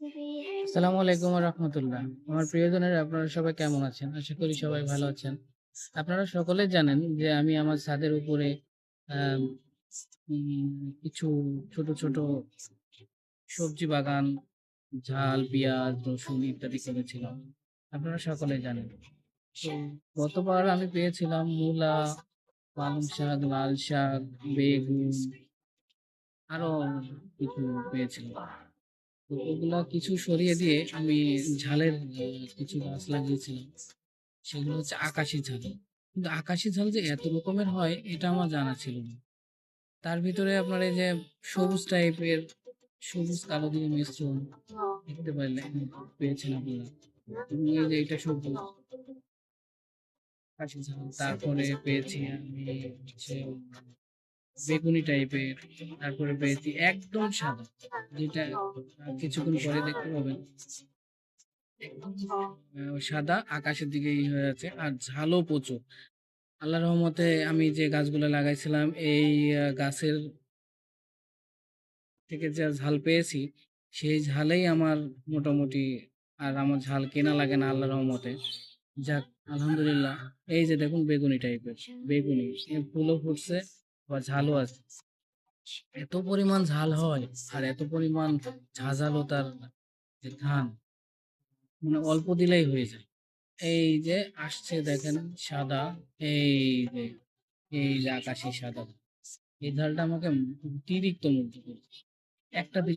আসসালামু আলাইকুম রহমতুল্লাহ আমার প্রিয়জনের, আপনারা সবাই কেমন আছেন? আশা করি সবাই ভালো আছেন। আপনারা সকলে জানেন যে আমি আমার ছাদের উপরে কিছু ছোট ছোট সবজি বাগান, ঝাল, পেঁয়াজ, রসুন ইত্যাদি করেছিলাম। আপনারা সকলে জানেন। তো গতবার আমি পেয়েছিলাম মূলা, পালং শাক, লাল শাক, বেগুন, আরও কিছু পেয়েছিলাম। তো ওগুলা কিছু সরিয়ে দিয়ে আমি ঝালের কিছু গাছ লাগিয়েছিলাম। সেগুলো হচ্ছে আকাশি ঝাল। কিন্তু আকাশি ঝাল যে এত রকমের হয়, এটা আমার জানা ছিল না। তার ভিতরে আপনার এই যে সবুজ টাইপের, সবুজ কালো দিয়ে মিশ্রণ দেখতে পারলেন পেয়েছেন আপনারা। এই যে এটা সবুজ। আকাশি ঝাল, তারপরে পেয়েছি আমি হচ্ছে বেগুনি টাইপের তারপরে পেয়েছি একদম সাদা, যেটা কিছুক্ষণ পরে দেখতে পাবেন। সাদা, আকাশের দিকে হয়ে আছে আর ঝালও প্রচুর। আল্লাহ রহমতে আমি যে গাছগুলো লাগাইছিলাম, এই গাছের থেকে যে ঝাল পেয়েছি, সেই ঝালেই আমার মোটামুটি, আর আমার ঝাল কেনা লাগে না আল্লাহ রহমতে। যাক, আলহামদুলিল্লাহ, এই যে দেখুন বেগুনি টাইপের বেগুনি ফুলও ফুটছে। বা ঝালও আছে, এত পরিমাণ ঝাল হয় আর এত পরিমাণ ঝাঁঝালো তার যে ধান মানে অল্প দিলেই হয়ে যায়। এই যে আসছে দেখেন সাদা, এই যে এই যে আকাশি সাদা, এই ঝালটা আমাকে অতিরিক্ত মুগ্ধ করেছে একটা